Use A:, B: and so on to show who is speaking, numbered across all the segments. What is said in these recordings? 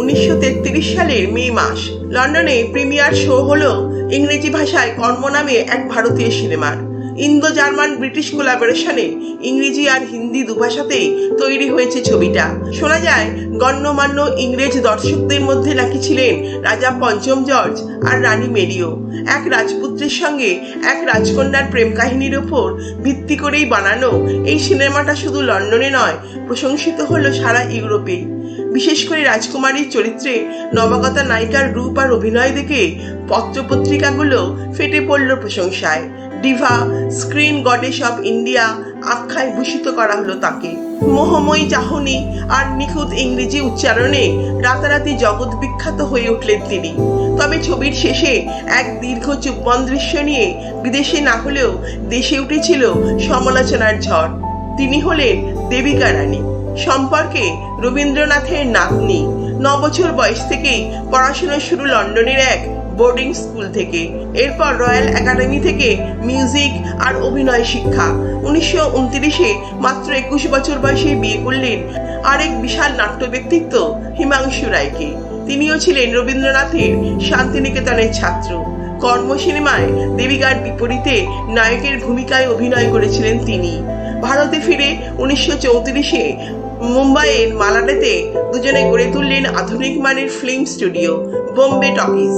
A: উনিশশো তেত্রিশ সালের মে মাস, লন্ডনে প্রিমিয়ার শো হলো ইংরেজি ভাষায় কর্ম নামে এক ভারতীয় সিনেমার। ইন্দো জার্মান ব্রিটিশ কোলাবোরেশনে ইংরেজি আর হিন্দি দুভাষাতেই তৈরি হয়েছে ছবিটা। শোনা যায়, গণ্যমান্য ইংরেজ দর্শকদের মধ্যে নাকি ছিলেন রাজা পঞ্চম জর্জ আর রানী মেরিও। এক রাজপুত্রের সঙ্গে এক রাজকন্যার প্রেম কাহিনীর ওপর ভিত্তি করেই বানানো এই সিনেমাটা শুধু লন্ডনে নয়, প্রশংসিত হলো সারা ইউরোপে। বিশেষ করে রাজকুমারীর চরিত্রে নবাগতা নায়িকার রূপ আর অভিনয় দেখে পত্রপত্রিকাগুলো ফেটে পড়ল প্রশংসায়। Diva, screen goddess of India আখ্যায় ভূষিত করা হলো তাকে। মোহময়ী চাহনি আর নিখুঁত ইংরেজি উচ্চারণে রাতারাতি জগৎ বিখ্যাত হয়ে উঠলেন তিনি। তবে ছবির শেষে এক দীর্ঘ চুম্বন দৃশ্য নিয়ে বিদেশে না হলেও দেশে উঠেছিল সমালোচনার ঝড়। তিনি হলেন দেবিকা রানী। সম্পর্কে রবীন্দ্রনাথের নাতনি। বছর বয়স থেকেই পড়াশোনা শুরু লন্ডনের এক বোর্ডিং স্কুল থেকে। এরপর রয়্যাল একাডেমি থেকে মিউজিক আর অভিনয় শিক্ষা। উনিশশো উনত্রিশে মাত্র একুশ বছর বয়সে বিয়ে করলেন আরেক বিশাল নাট্য ব্যক্তিত্ব হিমাংশু রায়কে। তিনিও ছিলেন রবীন্দ্রনাথের শান্তিনিকেতনের ছাত্র। কর্ম সিনেমায় দেবিকার বিপরীতে নায়কের ভূমিকায় অভিনয় করেছিলেন তিনি। ভারতে ফিরে উনিশশো চৌত্রিশে মুম্বাইয়ের মালাডেতে দুজনে গড়ে তুললেন আধুনিক মানের film studio, Bombay Talkies.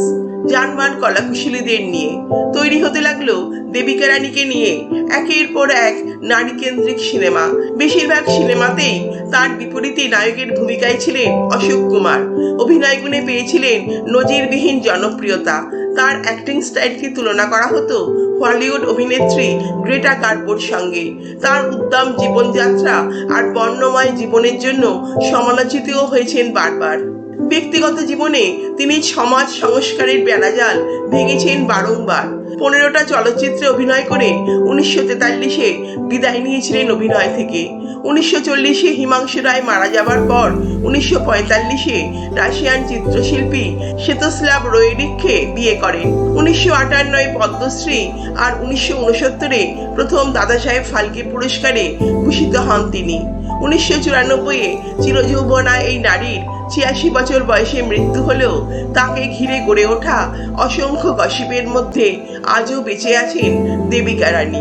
A: German কলাকুশলীদের নিয়ে তৈরি হতে লাগল দেবিকা রানীকে নিয়ে একের পর এক নারী কেন্দ্রিক সিনেমা। বেশিরভাগ সিনেমাতেই তার বিপরীতে নায়কের ভূমিকায় ছিলেন অশোক কুমার। অভিনয় গুণে পেয়েছিলেন নজিরবিহীন জনপ্রিয়তা। তার অ্যাক্টিং স্টাইলকে তুলনা করা হতো হলিউড অভিনেত্রী গ্রেটা কার্বোর সঙ্গে। তার উদ্দাম জীবনযাত্রা আর বর্ণময় জীবনের জন্য সমালোচিতও হয়েছেন বারবার। ব্যক্তিগত জীবনে তিনি সমাজ সংস্কারের বেড়াজাল ভেঙেছেন বারংবার। পনেরোটা চলচ্চিত্রে অভিনয় করে উনিশশো তেতাল্লিশে বিদায় নিয়েছিলেন অভিনয় থেকে। উনিশশো চল্লিশে হিমাংশু রায় মারা যাবার পর উনিশশো পঁয়তাল্লিশে রাশিয়ান চিত্রশিল্পী শ্বেতস্লাভ রোয়েডিককে বিয়ে করেন। উনিশশো আটান্নয় পদ্মশ্রী আর উনিশশো উনসত্তরে প্রথম দাদাসাহেব ফালকে পুরস্কারে ভূষিত হন তিনি। উনিশশো চুরানব্বইয়ে চিরযৌবনা এই নারীর ছিয়াশি বছর বয়সে মৃত্যু হলেও তাকে ঘিরে গড়ে ওঠা অসংখ্য গসিপের মধ্যে আজও বেঁচে আছেন দেবিকা রানী।